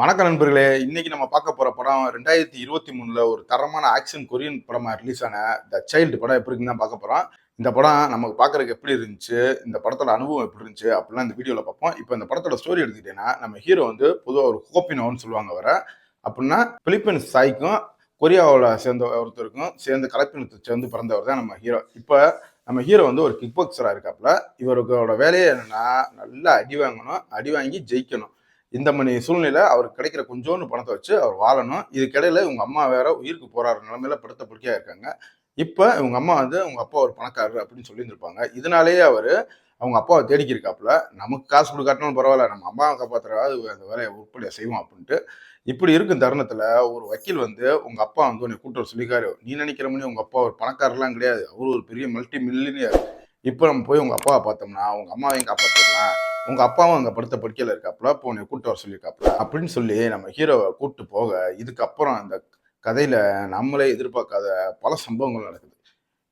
வணக்கம் நண்பர்களே. இன்னைக்கு நம்ம பார்க்க போற படம் ரெண்டாயிரத்தி இருபத்தி மூணுல ஒரு தரமான ஆக்ஷன் கொரியன் படமா ரிலீஸ் ஆன த சைல்டு படம் எப்படி இருக்குன்னு தான் பார்க்க போறோம். இந்த படம் நமக்கு பார்க்கறதுக்கு எப்படி இருந்துச்சு? இந்த படத்தோட அனுபவம் எப்படி இருந்துச்சு? அப்படிலாம் இந்த வீடியோவில் பார்ப்போம். இப்போ இந்த படத்தோட ஸ்டோரி எடுத்துக்கிட்டீங்கன்னா நம்ம ஹீரோ வந்து பொதுவாக ஒரு ஹோப்பினோன்னு சொல்லுவாங்க வர அப்படின்னா பிலிப்பைன்ஸ் சாய்க்கும் கொரியாவோட சேர்ந்த ஒருத்தருக்கும் சேர்ந்து கலப்பினத்தை சேர்ந்து பிறந்தவர் தான் நம்ம ஹீரோ இப்போ நம்ம ஹீரோ வந்து ஒரு கிக் பாக்ஸராக இருக்காப்புல. இவருக்கோட வேலையே என்னென்னா நல்லா அடி வாங்கணும் அடி வாங்கி ஜெயிக்கணும். இந்த மணி சூழ்நிலை அவருக்கு கிடைக்கிற கொஞ்சோன்னு பணத்தை வச்சு அவர் வாழணும். இதுக்கிடையில இவங்க அம்மா வேற உயிருக்கு போறாரு நிலைமையில படுத்த படுக்கையா இருக்காங்க. இப்போ இவங்க அம்மா வந்து அவங்க அப்பா ஒரு பணக்காரர் அப்படின்னு சொல்லியிருந்திருப்பாங்க. இதனாலேயே அவர் அவங்க அப்பாவை தேடிக்கிருக்காப்புல நமக்கு காசு கொடுக்காட்டினாலும் பரவாயில்ல. நம்ம அம்மாவை காப்பாத்துறாவது அந்த வேலையை உருப்படியாக செய்வோம் அப்படின்ட்டு. இப்படி இருக்கும் தருணத்தில் ஒரு வக்கீல் வந்து உங்கள் அப்பா வந்து உன்னை கூட்டுற சொல்லிக்காரு நீ நினைக்கிற மணி உங்கள் அப்பா ஒரு பணக்காரர்லாம் கிடையாது. அவரு ஒரு பெரிய மல்டி மில்லினியர் இப்போ நம்ம போய் உங்கள் அப்பாவை பார்த்தோம்னா உங்கள் அம்மாவையும் காப்பாற்றலாம் உங்க அப்பாவும் அங்கே படுத்த படுக்கையில் இருக்காப்புல இப்போ உன்னை கூட்டு வர சொல்லியிருக்காப்புல. அப்படின்னு சொல்லி நம்ம ஹீரோவை கூப்பிட்டு போக இதுக்கப்புறம் அந்த கதையில நம்மளே எதிர்பார்க்காத பல சம்பவங்கள் நடக்குது.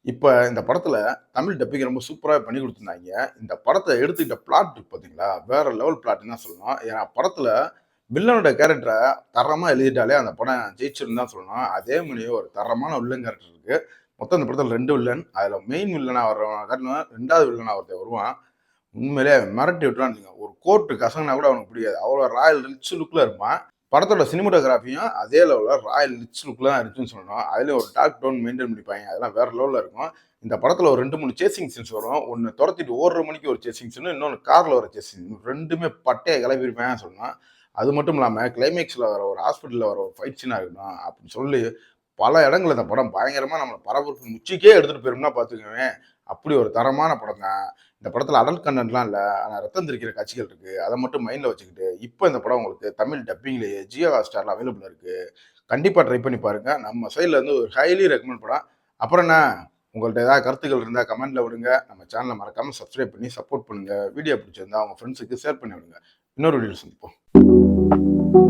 இப்போ இந்த படத்துல தமிழ் டப்பிங் ரொம்ப சூப்பராக பண்ணி கொடுத்துருந்தாங்க. இந்த படத்தை எடுத்துக்கிட்ட பிளாட் இருக்கு பார்த்தீங்களா வேற லெவல் பிளாட்னு தான் சொல்லணும். ஏன்னா படத்துல வில்லனோட கேரக்டரை தரமாக எழுதிட்டாலே அந்த படம் ஜெயிச்சிருன்னு தான் சொல்லணும். அதே மாதிரி ஒரு தரமான வில்லன் கேரக்டர் இருக்கு. மொத்தம் இந்த படத்தில் ரெண்டு வில்லன் அதில் மெயின் வில்லனாக வர்றவன் ரெண்டாவது வில்லனாக ஒருத்தர் வருவான். உண்மையிலே மிரட்டி விட்டுறான்னு ஒரு கோர்ட்டு கசங்கினா கூட அவனுக்கு பிடிக்காது. அவ்வளோ ராயல் ரிச் லுக்கில் இருப்பான். படத்தோட சினிமோட்டோகிராஃபியும் அதே லெவலில் ராயல் ரிச் லுக்கில் தான் இருந்துச்சுன்னு சொல்லணும். அதுலேயும் ஒரு டாக் டவுன் மெயின்டைன் பண்ணிப்பாங்க அதெல்லாம் வேற லெவலில் இருக்கும். இந்த படத்தில் ஒரு ரெண்டு மூணு சேசிங் சீன்ஸ் வரும். ஒன்று துரத்திட்டு ஓடுற மணிக்கு ஒரு சேசிங் சீன் இன்னொன்று காரில் ஒரு சேசிங் ரெண்டுமே பட்டையை கிளப்பியிருப்பேன் சொல்லணும். அது மட்டும் இல்லாமல் கிளைமேக்ஸில் வர ஒரு ஹாஸ்பிட்டலில் வர ஒரு ஃபைட் சீனாக இருக்கணும் அப்படின்னு சொல்லி பல இடங்கள் இந்த படம் பயங்கரமாக நம்மளை பரபரப்பு முச்சிக்கே எடுத்துகிட்டு போயிரும்னா பார்த்துக்கோங்க அப்படி ஒரு தரமான படம் தான் இந்த படத்தில் அடல் கண்டென்ட்லாம் இல்லை. ஆனால் ரத்தம் தெரிக்கிற காட்சிகள் இருக்குது அதை மட்டும் மைண்டில் வச்சுக்கிட்டு இப்போ இந்த படம் உங்களுக்கு தமிழ் டப்பிங்லேயே ஜியோ ஹாட்ஸ்டாரில் அவைலபிளாக இருக்குது கண்டிப்பாக ட்ரை பண்ணி பாருங்கள் நம்ம சைடில் ஒரு ஹைலி ரெக்கமெண்ட் படம். அப்புறம் என்ன? உங்கள்கிட்ட ஏதாவது கருத்துக்கள் இருந்தால் கமெண்ட்டில் விடுங்க. நம்ம சேனலை மறக்காமல் சப்ஸ்கிரைப் பண்ணி சப்போர்ட் பண்ணுங்கள் வீடியோ பிடிச்சிருந்தா உங்கள் ஃப்ரெண்ட்ஸுக்கு ஷேர் பண்ணி விடுங்க. இன்னொரு வீடியோ சந்திப்போம்.